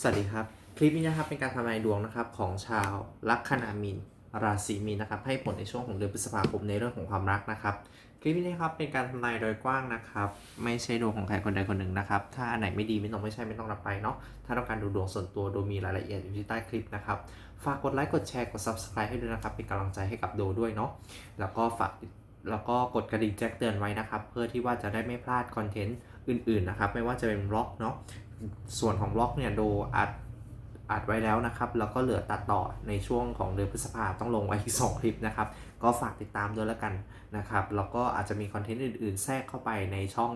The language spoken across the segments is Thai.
สวัสดีครับ คลิปนี้นะครับเป็นการทำนายดวงนะครับของชาวลัคนามีนราศีมีนนะครับให้ผลในช่วงของเดือนพฤษภาคมในเรื่องของความรักนะครับ คลิปนี้นะครับเป็นการทำนายโดยกว้างนะครับ ไม่ใช่ดวงของใครคนใดคนหนึ่งนะครับ ถ้าอันไหนไม่ดีไม่ต้องไม่ใช่ไม่ต้องรับไปเนาะถ้าต้องการดูดวงส่วนตัวโดยมีรายละเอียดอยู่ที่ใต้คลิปนะครับฝากกดไลค์กดแชร์กด subscribe ให้ด้วยนะครับ เป็นกำลังใจให้กับโดด้วยเนาะแล้วก็ฝากแล้วก็กดกระดิ่งแจ้งเตือนไว้นะครับ เพื่อที่ว่าจะได้ไม่พลาดคอนเทนต์อื่นๆนะครับ ไม่ว่าจะเป็นบล็อกเนาะ ส่วนของบล็อกเนี่ยโดอัดอัดไว้แล้วนะครับ แล้วก็เหลือตัดต่อในช่วงของเดือนพฤษภาต้องลงไว้ที่สองคลิปนะครับ ก็ฝากติดตามด้วยแล้วกันนะครับ แล้วก็อาจจะมีคอนเทนต์อื่น ๆ แทรกเข้าไปในช่อง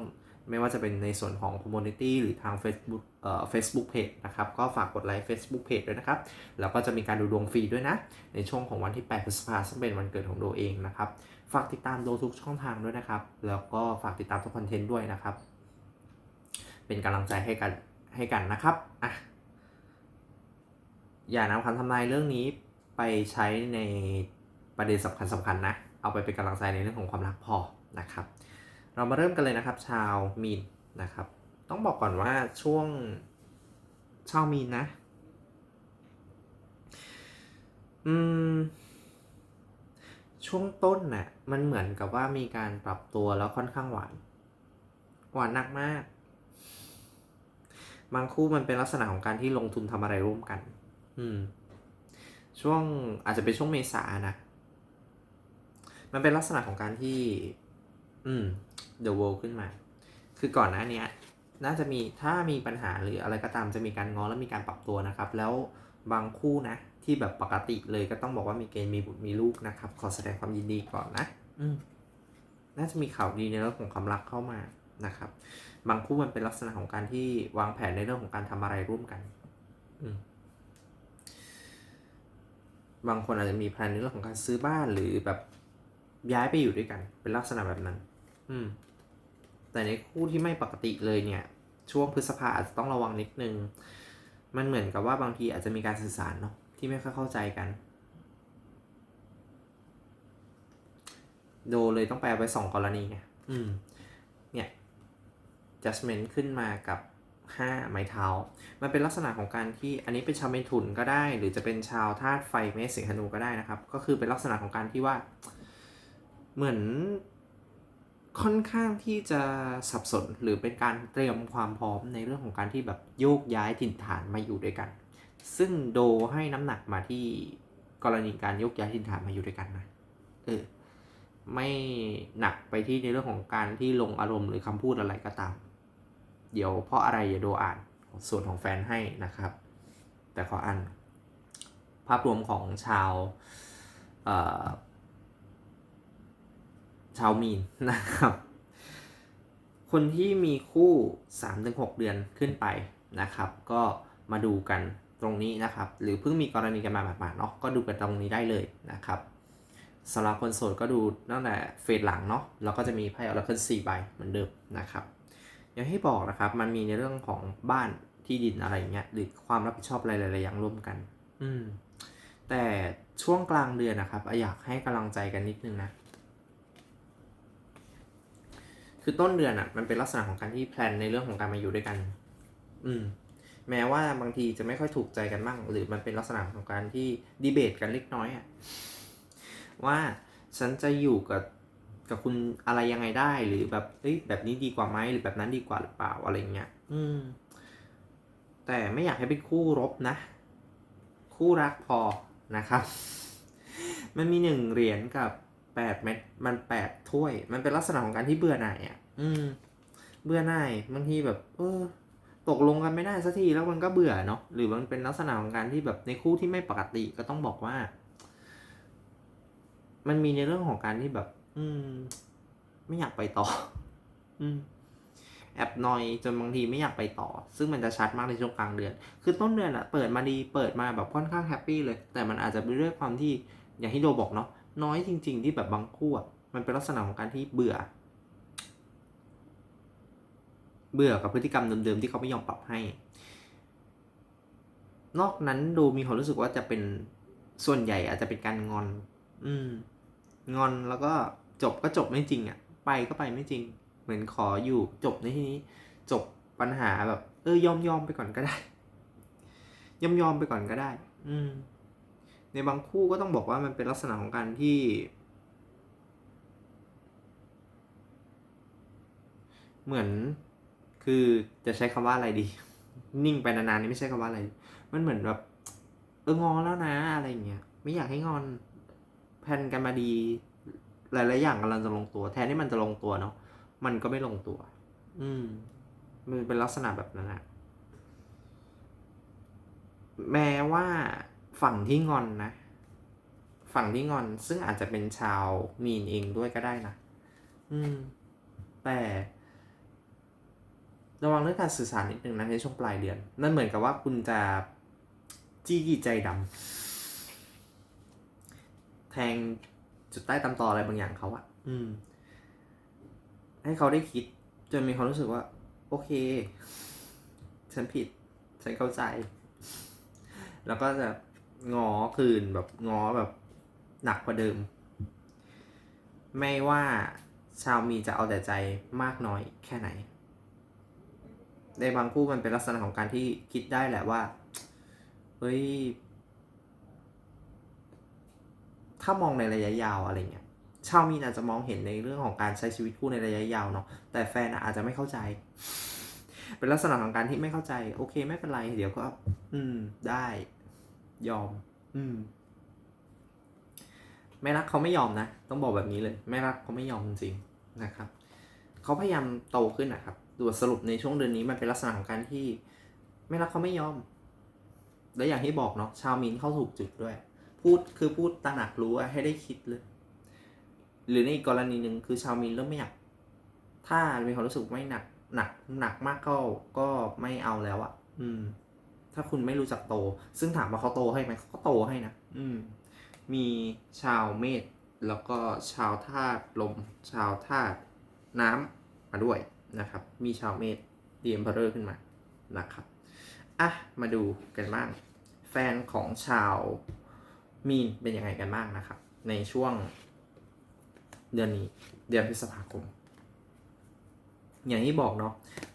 ไม่ว่าจะเป็นในส่วนของ Community หรือทาง Facebook เอ่อ Facebook Page นะครับ ก็ฝากกดไลค์ Facebook Page ด้วยนะครับ แล้วก็จะมีการดูดวงฟรีด้วยนะ ในช่วงของวันที่ 8 พฤษภาคมซึ่งเป็นวันเกิดของโดเองนะครับ ฝากติดตามโดทุกช่องทางด้วยนะครับ แล้วก็ฝากติดตามทุกคอนเทนต์ด้วยนะครับ เป็นกำลังใจให้กัน ให้กันนะครับอะอย่านำคำทำนายเรื่องนี้ไปใช้ในประเด็นสำคัญสำคัญนะ เอาไปเป็นกำลังใจในเรื่องของความรักพอนะครับ เรามาเริ่มกันเลยนะครับ ชาวมีนนะครับ ต้องบอกก่อนว่าช่วงชาวมีนนะ อืม ช่วงต้นน่ะมันเหมือนกับว่ามีการปรับตัวแล้วค่อนข้างหวาน หวานหนักมาก บางคู่มันเป็นลักษณะของการที่ลงทุนทำอะไรร่วมกัน อืม ช่วงอาจจะเป็นช่วงเมษานะ มันเป็นลักษณะของการที่ อืม The World ขึ้นมา คือก่อนหน้านี้น่าจะมีถ้ามีปัญหาหรืออะไรก็ตามจะมีการง้อและมีการปรับตัวนะครับ แล้วบางคู่นะ ที่แบบปกติเลยก็ต้องบอกว่ามีเกณฑ์มีบุตรมีลูกนะครับ ขอแสดงความยินดีก่อนนะ อืมน่าจะมีข่าวดีในเรื่องของความรักเข้ามานะครับ บางคู่มันเป็นลักษณะของการที่วางแผนในเรื่องของการทำอะไรร่วมกัน อืมบางคนอาจจะมีแพลนในเรื่องของการซื้อบ้านหรือแบบย้ายไปอยู่ด้วยกัน เป็นลักษณะแบบนั้น อืม แต่ในคู่ที่ไม่ปกติเลยเนี่ย ช่วงพฤษภาอาจจะต้องระวังนิดนึง มันเหมือนกับว่าบางทีอาจจะมีการสื่อสารเนาะที่ไม่ค่อยเข้าใจกัน โดเลยต้องแปลไว้สองกรณีไง อืม เนี่ย judgment ขึ้นมากับห้าไม้เท้า มันเป็นลักษณะของการที่อันนี้เป็นชาวเมถุนก็ได้ หรือจะเป็นชาวธาตุไฟเมษสิงหนูก็ได้นะครับ ก็คือเป็นลักษณะของการที่ว่า เหมือนค่อนข้างที่จะสับสนหรือเป็นการเตรียมความพร้อมในเรื่องของการที่แบบโยกย้ายถิ่นฐานมาอยู่ด้วยกัน ซึ่งโดให้น้ำหนักมาที่กรณีการโยกย้ายถิ่นฐานมาอยู่ด้วยกันนะเออไม่หนักไปที่ในเรื่องของการที่ลงอารมณ์หรือคำพูดอะไรก็ตาม เดี๋ยวเพราะอะไรอย่าโดอ่านส่วนของแฟนให้นะครับ แต่ขออ่านภาพรวมของชาวชาวมีนนะครับ คนที่มีคู่ 3-6 เดือนขึ้นไปนะครับ ก็มาดูกันตรงนี้นะครับ หรือเพิ่งมีกรณีกันมาหมาดๆเนาะก็ดูกันตรงนี้ได้เลยนะครับสำหรับคนโสดก็ดูตั้งแต่เฟสหลังเนาะแล้วก็จะมีไพ่ออร์เคิล4ใบเหมือนเดิมนะครับ อย่างที่บอกนะครับ มันมีในเรื่องของบ้านที่ดินอะไรเงี้ยหรือความรับผิดชอบอะไรหลายๆอย่างร่วมกัน อืม แต่ช่วงกลางเดือนนะครับอยากให้กำลังใจกันนิดนึงนะคือต้นเดือนอะ่ะ มันเป็นลักษณะของการที่แพลนในเรื่องของการมาอยู่ด้วยกัน อืม แม้ว่าบางทีจะไม่ค่อยถูกใจกันบ้างหรือมันเป็นลักษณะของการที่ดีเบตกันเล็กน้อยอะ่ะว่าฉันจะอยู่กับ กับคุณอะไรยังไงได้หรือแบบเอ้ยแบบนี้ดีกว่าไหมหรือแบบนั้นดีกว่าหรือเปล่าอะไรเงี้ยอืม แต่ไม่อยากให้เป็นคู่รบนะ คู่รักพอนะครับ มันมีหนึ่งเหรียญกับแปดเม็ดมันแปดถ้วย มันเป็นลักษณะของการที่เบื่อหน่ายอะ อืม เบื่อหน่ายบางทีแบบ เออ ตกลงกันไม่ได้สักทีแล้วมันก็เบื่อเนาะหรือมันเป็นลักษณะของการที่แบบในคู่ที่ไม่ปกติก็ต้องบอกว่า มันมีในเรื่องของการที่แบบ อืม ไม่อยากไปต่อ อืม แอบนอยจนบางทีไม่อยากไปต่อ ซึ่งมันจะชัดมากในช่วงกลางเดือน คือต้นเดือนอะเปิดมาดีเปิดมาแบบค่อนข้างแฮปปี้เลย แต่มันอาจจะเป็นด้วยความที่อย่างที่โดบอกเนาะน้อยจริง ๆ ที่แบบบางคู่อะมันเป็นลักษณะของการที่เบื่อ เบื่อกับพฤติกรรมเดิมๆที่เขาไม่ยอมปรับให้ นอกนั้นดูมีความรู้สึกว่าจะเป็นส่วนใหญ่อาจจะเป็นการงอน อืม งอนแล้วก็ จบก็จบไม่จริงอะ่ะ ไปก็ไปไม่จริง เหมือนขออยู่จบในที่นี้ จบปัญหาแบบ เออยอมยอมไปก่อนก็ได้ ยอมยอมไปก่อนก็ได้ อืม ในบางคู่ก็ต้องบอกว่ามันเป็นลักษณะของการที่ เหมือนคือจะใช้คำว่าอะไรดี นิ่งไปนานๆนี่ไม่ใช่คำว่าอะไร มันเหมือนแบบ เอองอนแล้วนะอะไรอย่างเงี้ยไม่อยากให้งอนแพนกันมาดี หลาย ๆ อย่างกำลังจะลงตัว แทนที่มันจะลงตัวเนาะมันก็ไม่ลงตัว อืม มันเป็นลักษณะแบบนั้นอะแม้ว่าฝั่งที่งอนนะ ฝั่งที่งอนซึ่งอาจจะเป็นชาวมีนเองด้วยก็ได้นะอืม แต่ระวังเรื่องการสื่อสารนิดนึงนะในช่วงปลายเดือน นั่นเหมือนกับว่าคุณจะจี้ใจดำแทง จุดใต้ตำตออะไรบางอย่างเขาอะอืม ให้เขาได้คิด จนมีความรู้สึกว่า โอเค ฉันผิด ฉันเข้าใจ แล้วก็จะงอคืนแบบงอแบบหนักกว่าเดิม ไม่ว่าชาวมีจะเอาแต่ใจมากน้อยแค่ไหน ในบางคู่มันเป็นลักษณะของการที่คิดได้แหละว่า เฮ้ย ถ้ามองในระยะยาวอะไรเงี้ยชาวมีนอาจจะมองเห็นในเรื่องของการใช้ชีวิตคู่ในระยะยาวเนาะแต่แฟนอะอาจจะไม่เข้าใจ เป็นลักษณะของการที่ไม่เข้าใจ โอเคไม่เป็นไร เดี๋ยวก็ อืม ได้ ยอม อืมไม่รักเขาไม่ยอมนะ ต้องบอกแบบนี้เลยไม่รักเขาไม่ยอมจริงๆนะครับเขาพยายามโตขึ้นนะครับดูสรุปในช่วงเดือนนี้มันเป็นลักษณะของการที่ไม่รักเขาไม่ยอม และอย่างที่บอกเนาะชาวมินเข้าถูกจุดด้วย พูดคือพูดตระหนักรู้ให้ได้คิดเลย หรือในอีกกรณีหนึ่งคือชาวมินเริ่มไม่อยากถ้ามีความรู้สึกไม่หนักหนักหนักมากก็ก็ไม่เอาแล้วอะอืม ถ้าคุณไม่รู้จักโต ซึ่งถามว่าเขาโตให้ไหมเขาก็โตให้นะอืม มีชาวเมษแล้วก็ชาวธาตุลม ชาวธาตุน้ำมาด้วยนะครับ มีชาวเมษดีเอ็มเพอร์ขึ้นมานะครับ อะ มาดูกันบ้าง แฟนของชาว มีนเป็นยังไงกันบ้างนะครับ ในช่วงเดือนนี้เดือนพฤษภาคม อย่างที่บอกเนาะ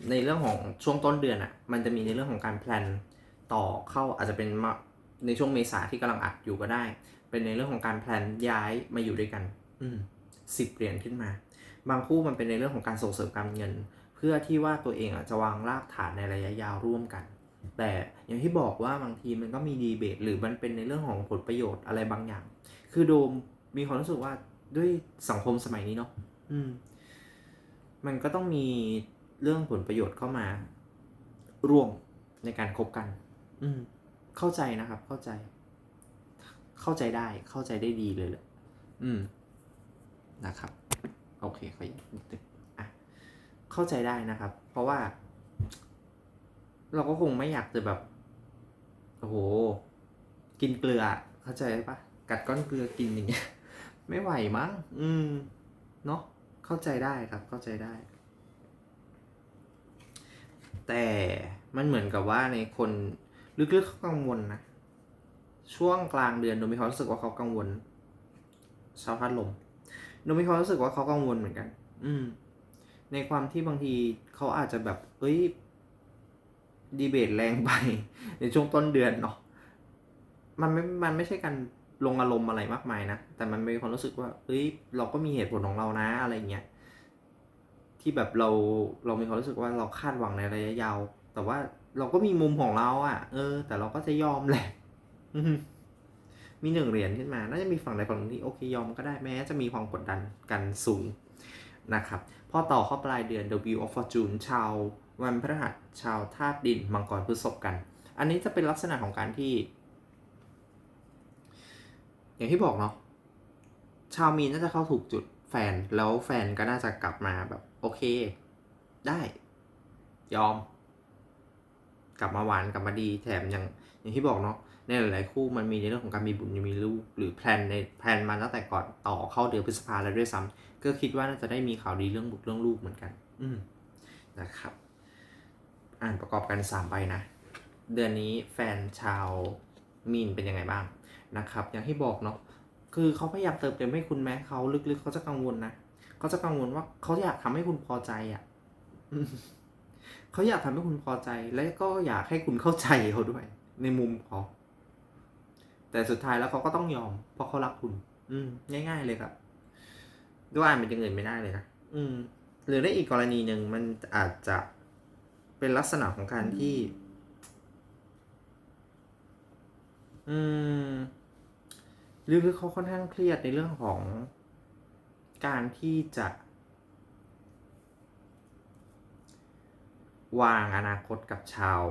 ในเรื่องของช่วงต้นเดือนอะ่ะ มันจะมีในเรื่องของการแพลนต่อเข้าอาจจะเป็นในช่วงเมษาที่กำลังอัดอยู่ก็ได้ เป็นในเรื่องของการแพลนย้ายมาอยู่ด้วยกัน อืมสิบเหรียญขึ้นมา บางคู่มันเป็นในเรื่องของการส่งเสริมการเงิน เพื่อที่ว่าตัวเองอะจะวางรากฐานในระยะยาวร่วมกัน แต่อย่างที่บอกว่าบางทีมันก็มีดีเบต หรือมันเป็นในเรื่องของผลประโยชน์อะไรบางอย่าง คือโดมมีความรู้สึกว่าด้วยสังคมสมัยนี้เนาะอืม มันก็ต้องมีเรื่องผลประโยชน์เข้ามา ร่วมในการคบกัน อืม เข้าใจนะครับ เข้าใจ เข้าใจได้ เข้าใจได้ดีเลยแหละอืม นะครับ โอเคขออีกนิดนึงอะเข้าใจได้นะครับ เพราะว่า เราก็คงไม่อยากจะแบบโอ้โห กินเกลือเข้าใจปะกัดก้อนเกลือกินอย่างเงี้ย ไม่ไหวมั้งอืมเนาะเข้าใจได้ครับ เข้าใจได้ แต่มันเหมือนกับว่าในคนลึกๆเขากังวลนะช่วงกลางเดือนโดมมีความรู้สึกว่าเขากังวลชาวพัดลมโดมมีความรู้สึกว่าเขากังวลเหมือนกัน อืม ในความที่บางทีเขาอาจจะแบบเอ้ย ดีเบตแรงไปในช่วงต้นเดือนเนาะมันไม่ มันไม่ใช่การลงอารมณ์อะไรมากมายนะ แต่มันมีความรู้สึกว่าเอ้ย เราก็มีเหตุผลของเรานะ อะไรเงี้ย ที่แบบเรา เรามีความรู้สึกว่าเราคาดหวังในระยะยาว แต่ว่าเราก็มีมุมของเราอะ่ะ เออ แต่เราก็จะยอมแหละ มีหนึ่งเหรียญขึ้นมา น่าจะมีฝั่งใดฝั่งหนึ่งที่โอเคยอมก็ได้ แม้จะมีความกดดันกันสูงนะครับ พอต่อเข้าปลายเดือน W of Fortune ชาว วันพฤหัสชาวธาตุดินมังกรพฤษภกัน อันนี้จะเป็นลักษณะของการที่ อย่างที่บอกเนาะชาวมีนน่าจะเข้าถูกจุดแฟนแล้วแฟนก็น่าจะกลับมาแบบโอเค ได้ ยอม กลับมาหวานกลับมาดีแถมอย่างอย่างที่บอกเนาะในหลายๆคู่มันมีในเรื่องของการมีบุญมีลูกหรือแพลนในแพลนมาตั้งแต่ก่อนต่อเข้าเดือนพฤษภาแล้วด้วยซ้ำก็คิดว่าน่าจะได้มีข่าวดีเรื่องบุตรเรื่องลูกเหมือนกัน อืมนะครับ อ่านประกอบกันสามใบนะ เดือนนี้แฟนชาวมีนเป็นยังไงบ้างนะครับ อย่างที่บอกเนาะคือเขาพยายามเติมเต็มให้คุณแม้เขาลึกๆเขาจะกังวลนะเขาจะกังวลว่าเขาอยากทำให้คุณพอใจอะเขาอยากทำให้คุณพอใจ และก็อยากให้คุณเข้าใจเขาด้วย ในมุมเขาแต่สุดท้ายแล้วเขาก็ต้องยอม เพราะเขารักคุณ อืม ง่าย ๆ เลยครับด้วยอ่านเป็นอย่างอื่นไม่ได้เลยนะอืม หรือในอีกกรณีหนึ่งมันอาจจะ เป็นลักษณะของการที่ อืมลึกๆเขาค่อนข้างเครียดในเรื่องของการที่จะ วางอนาคตกับชาว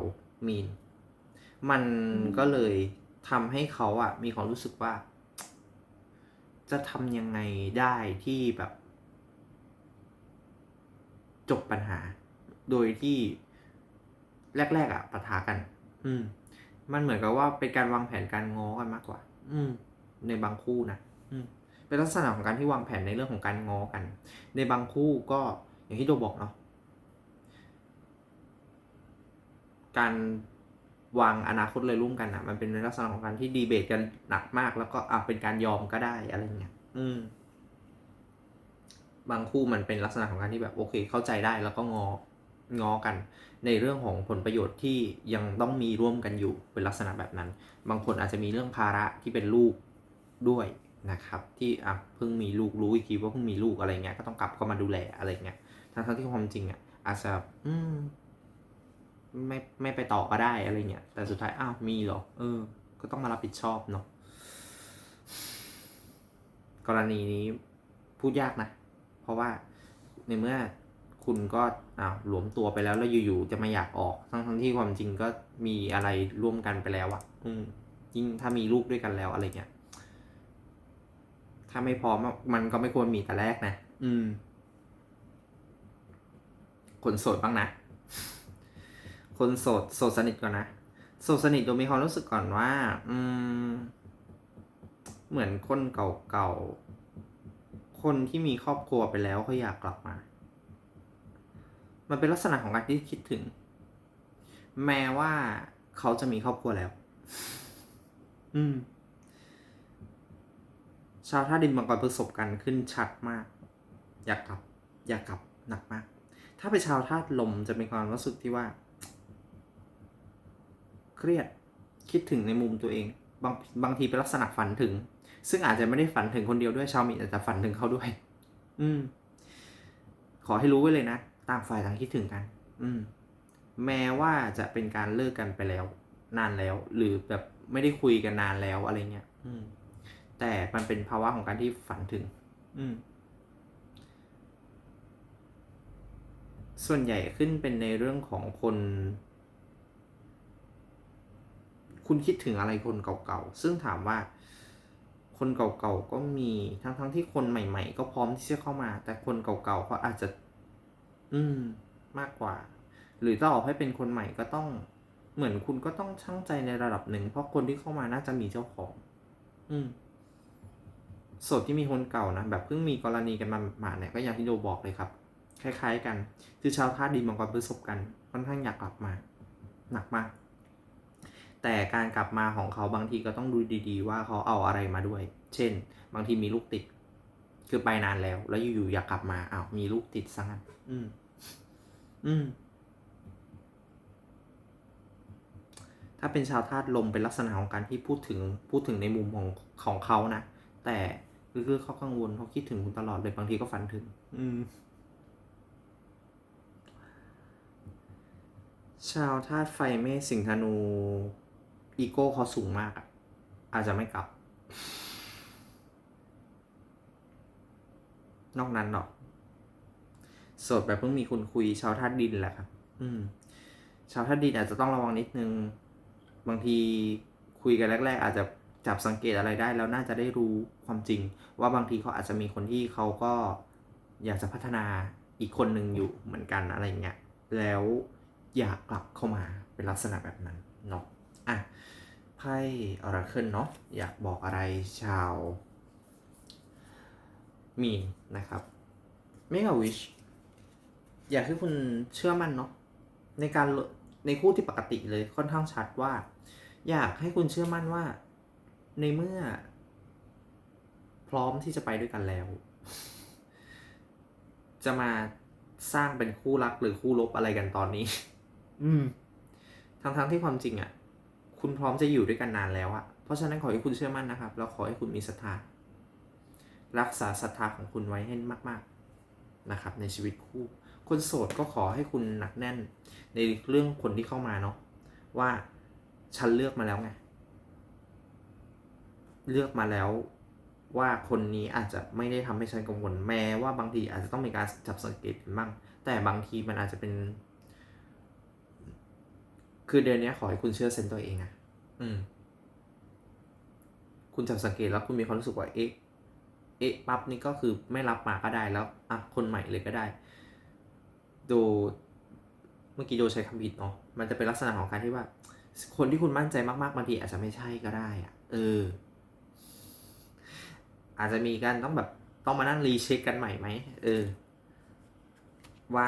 มีน มันก็เลยทำให้เขาอะมีความรู้สึกว่า จะทำยังไงได้ที่แบบ จบปัญหาโดยที่ แรกๆอะปะทะกัน อืม มันเหมือนกับว่าเป็นการวางแผนการง้อกันมากกว่า อืม ในบางคู่นะอืม เป็นลักษณะของการที่วางแผนในเรื่องของการง้อกัน ในบางคู่ก็อย่างที่โดบอกเนาะการวางอนาคตเลยร่วมกันอะมันเป็นในลักษณะของการที่ดีเบตกันหนักมาก แล้วก็อะเป็นการยอมก็ได้อะไรเงี้ยอืม บางคู่มันเป็นลักษณะของการที่แบบโอเค เข้าใจได้แล้วก็งอ ง้อกันในเรื่องของผลประโยชน์ที่ยังต้องมีร่วมกันอยู่เป็นลักษณะแบบนั้น บางคนอาจจะมีเรื่องภาระที่เป็นลูกด้วยนะครับ ที่อะเพิ่งมีลูกรู้อีกทีว่าเพิ่งมีลูกอะไรเงี้ยก็ต้องกลับเข้ามาดูแลอะไรเงี้ยทั้งที่ความจริงอะอาจจะอืมไม่ไม่ไปต่อก็ได้อะไรเงี้ยแต่สุดท้ายอ้าวมีเหรอเออ ก็ต้องมารับผิดชอบเนาะกรณีนี้พูดยากนะ เพราะว่าในเมื่อ คุณก็อ้าวหลวมตัวไปแล้วแล้วอยู่ๆจะมาอยากออกทั้งทั้งที่ความจริงก็มีอะไรร่วมกันไปแล้วอะอืมยิ่งถ้ามีลูกด้วยกันแล้วอะไรเงี้ยถ้าไม่พร้อมอะมันก็ไม่ควรมีแต่แรกนะอืม คนโสดบ้างนะ คนโสดโสดสนิทก่อนนะโสดสนิทโดยมีความรู้สึกก่อนว่า อืม เหมือนคนเก่าๆคนที่มีครอบครัวไปแล้วเขาอยากกลับมา มันเป็นลักษณะของการที่คิดถึง แม้ว่าเขาจะมีครอบครัวแล้ว อืม ชาวท่าดินมังกรประสบการณ์ขึ้นชัดมาก อยากกลับ อยากกลับหนักมาก ถ้าเป็นชาวธาตุลมจะมีความรู้สึกที่ว่า เครียดคิดถึงในมุมตัวเอง บางบางทีเป็นลักษณะฝันถึง ซึ่งอาจจะไม่ได้ฝันถึงคนเดียวด้วยชาวมีอาจจะฝันถึงเขาด้วย อืม ขอให้รู้ไว้เลยนะ ต่างฝ่ายต่างคิดถึงกัน อืม แม้ว่าจะเป็นการเลิกกันไปแล้ว นานแล้ว หรือแบบไม่ได้คุยกันนานแล้วอะไรเงี้ยอืม แต่มันเป็นภาวะของการที่ฝันถึง อืม ส่วนใหญ่ขึ้นเป็นในเรื่องของคน คุณคิดถึงอะไรคนเก่าๆ ซึ่งถามว่าคนเก่าๆ ก็มีทั้งๆทที่คนใหม่ ๆ ก็พร้อมที่จะเข้ามา แต่คนเก่าๆเขาอาจจะ อืม มากกว่า หรือถ้าออกให้เป็นคนใหม่ก็ต้อง เหมือนคุณก็ต้องช่างใจในระดับหนึ่ง เพราะคนที่เข้ามาน่าจะมีเจ้าของ อืมสดที่มีคนเก่านะแบบเพิ่งมีกรณีกันมาหมาเนี่ยก็อย่างที่โดบอกเลยครับ คล้ายๆ กัน คือชาวธาตุดินมังกรพฤษภกันค่อนข้างอยากกลับมา หนักมาก แต่การกลับมาของเขาบางทีก็ต้องดูดีๆ ว่าเขาเอาอะไรมาด้วย เช่น บางทีมีลูกติด คือไปนานแล้ว แล้วอยู่ๆอยากกลับมาอ้าวมีลูกติดซะงั้นอืม อืม ถ้าเป็นชาวธาตุลมเป็นลักษณะของการที่พูดถึงพูดถึงในมุมของของเขานะ แต่คือเขากังวลเขาคิดถึงคุณตลอดเลยบางทีก็ฝันถึง อืม ชาวธาตุไฟเมษสิงธนู อีโก้เขาสูงมากอะอาจจะไม่กลับ นอกนั้นหรอก โสดแบบเพิ่งมีคุณคุยชาวธาตุดินแหละครับ อืม ชาวธาตุดินอาจจะต้องระวังนิดนึง บางทีคุยกันแรก ๆ อาจจะจับสังเกตอะไรได้ แล้วน่าจะได้รู้ความจริง ว่าบางทีเขาอาจจะมีคนที่เขาก็อยากจะพัฒนาอีกคนหนึ่งอยู่เหมือนกันอะไรเงี้ย แล้วอยากกลับเข้ามาเป็นลักษณะแบบนั้นเนาะ อะ ไพ่ออราเคิลเนาะ อยากบอกอะไรชาวมีนนะครับเมกาวิช อยากให้คุณเชื่อมั่นเนาะในการในคู่ที่ปกติเลยค่อนข้างชัดว่า อยากให้คุณเชื่อมั่นว่า ในเมื่อ พร้อมที่จะไปด้วยกันแล้ว จะมาสร้างเป็นคู่รักหรือคู่ลบอะไรกันตอนนี้ อืมทั้งๆทที่ความจริงอะ่ะคคุณพร้อมจะอยู่ด้วยกันนานแล้วอะเพราะฉะนั้นขอให้คุณเชื่อมั่นนะครับ แล้วขอให้คุณมีศรัทธา รักษาศรัทธาของคุณไว้ให้มาก ๆ นะครับ ในชีวิตคู่ คนโสดก็ขอให้คุณหนักแน่นในเรื่องคนที่เข้ามาเนาะว่าฉันเลือกมาแล้วไง เลือกมาแล้วว่าคนนี้อาจจะไม่ได้ทำให้ฉันกังวลแม้ว่าบางทีอาจจะต้องมีการจับสังเกตบ้าง แต่บางทีมันอาจจะเป็น คือเดือนนี้ขอให้คุณเชื่อเซนส์ตัวเองอะอืม คุณจับสังเกตแล้วคุณมีความรู้สึกว่าเอ๊ะ เอ๊ะปั๊บนี่ก็คือไม่รับมาก็ได้แล้ว อะ คนใหม่เลยก็ได้ ดูเมื่อกี้โดใช้คำผิดเนาะมันจะเป็นลักษณะของการที่ว่า คนที่คุณมั่นใจมากๆบางทีอาจจะไม่ใช่ก็ได้อะเออ อาจจะมีการต้องแบบต้องมานั่งรีเช็คกันใหม่ไหมเออ ว่า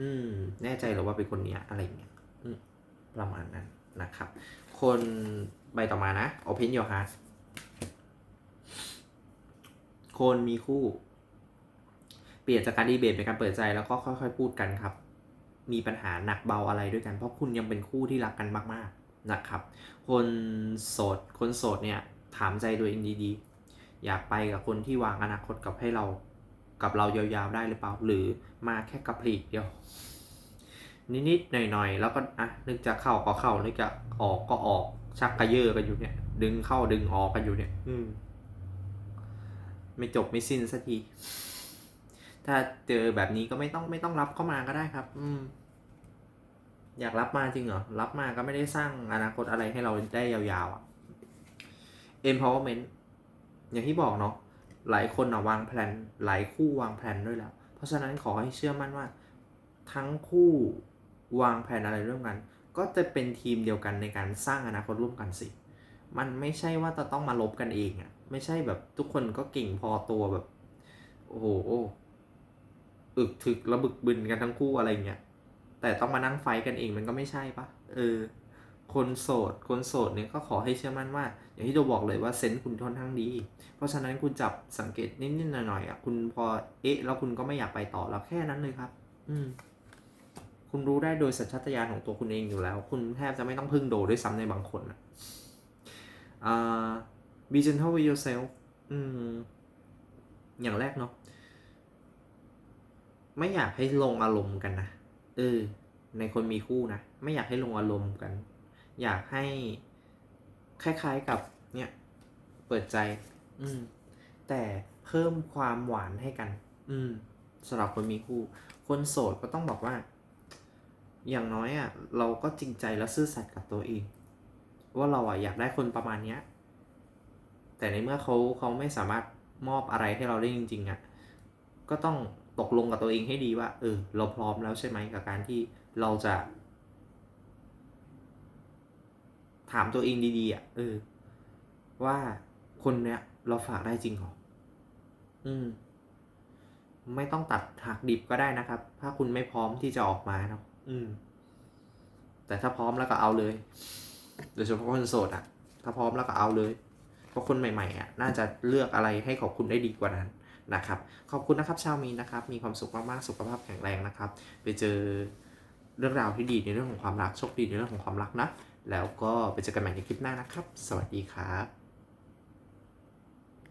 อืม แน่ใจหรือว่าเป็นคนเนี้ย อะไรเงี้ยอืมประมาณนั้นนะครับ คนใบต่อมานะ Open Your Heart คนมีคู่ เปลี่ยนจากการดีเบตเป็นการเปิดใจแล้วก็ค่อยๆ พูดกันครับ มีปัญหาหนักเบาอะไรด้วยกัน เพราะคุณยังเป็นคู่ที่รักกันมากๆนะครับ คนโสดคนโสดเนี่ยถามใจตัวเองดีๆ อยากไปกับคนที่วางอนาคตกับให้เรากับเรายาวๆได้หรือเปล่า หรือมาแค่กระพริกเดียวนิดๆหน่อยๆ แล้วก็อะนึกจะเข้าก็เข้านึกจะออกก็ออกชักกระเยอะกันอยู่เนี่ย ดึงเข้าดึงออกกันอยู่เนี่ย อืม ไม่จบไม่สิ้นสักที ถ้าเจอแบบนี้ก็ไม่ต้องไม่ต้องรับเข้ามาก็ได้ครับ อืม อยากรับมาจริงเหรอ รับมาก็ไม่ได้สร้างอนาคตอะไรให้เราได้ยาวๆอะ empowerment อย่างที่บอกเนาะหลายคนอะวางแผนหลายคู่วางแผนด้วยแล้ว เพราะฉะนั้นขอให้เชื่อมั่นว่า ทั้งคู่วางแผนอะไรร่วมกัน ก็จะเป็นทีมเดียวกันในการสร้างอนาคตร่วมกันสิ มันไม่ใช่ว่าจะต้องมาลบกันเองอะ ไม่ใช่แบบทุกคนก็เก่งพอตัวแบบ โอ้โห อึกถึกระบึกบึนกันทั้งคู่อะไรเงี้ยแต่ต้องมานั่งไฟกันเองมันก็ไม่ใช่ปะเออ คนโสด คนโสดเนี่ยก็ขอให้เชื่อมั่นว่า อย่างที่โดบอกเลยว่าเซนส์คุณค่อนข้างดี เพราะฉะนั้นคุณจับสังเกตนิดๆหน่อยๆอะคุณพอเอ๊ะ แล้วคุณก็ไม่อยากไปต่อแล้วแค่นั้นเลยครับ อืม คุณรู้ได้โดยสัญชาตญาณของตัวคุณเองอยู่แล้ว คุณแทบจะไม่ต้องพึ่งโดด้วยซ้ำในบางคนอะอ่า be gentle with yourself อืมอย่างแรกเนาะ ไม่อยากให้ลงอารมณ์กันนะเออในคนมีคู่นะไม่อยากให้ลงอารมณ์กัน อยากให้คล้ายๆกับเนี่ย เปิดใจ อืม แต่เพิ่มความหวานให้กัน อืมสำหรับคนมีคู่ คนโสดก็ต้องบอกว่า อย่างน้อยอะ เราก็จริงใจและซื่อสัตย์กับตัวเอง ว่าเราอะอยากได้คนประมาณเนี้ย แต่ในเมื่อเขาเขาไม่สามารถมอบอะไรให้เราได้จริง ๆอะก็ต้อง ตกลงกับตัวเองให้ดีว่า เออ เราพร้อมแล้วใช่ไหมกับการที่เราจะ ถามตัวเองดีๆอะเออ ว่าคนเนี้ย เราฝากได้จริงหรออืม ไม่ต้องตัดหักดิบก็ได้นะครับ ถ้าคุณไม่พร้อมที่จะออกมาเนาะอืม แต่ถ้าพร้อมแล้วก็เอาเลยโดยเฉพาะคนโสดอะถ้าพร้อมแล้วก็เอาเลย เพราะคนใหม่ๆอะน่าจะเลือกอะไรให้ขอบคุณได้ดีกว่านั้น นะครับ ขอบคุณนะครับชาวมีนนะครับ มีความสุขมากๆ สุขภาพแข็งแรงนะครับ ไปเจอเรื่องราวที่ดีในเรื่องของความรัก โชคดีในเรื่องของความรักนะ แล้วก็ไปเจอกันใหม่ในคลิปหน้านะครับ สวัสดีครับ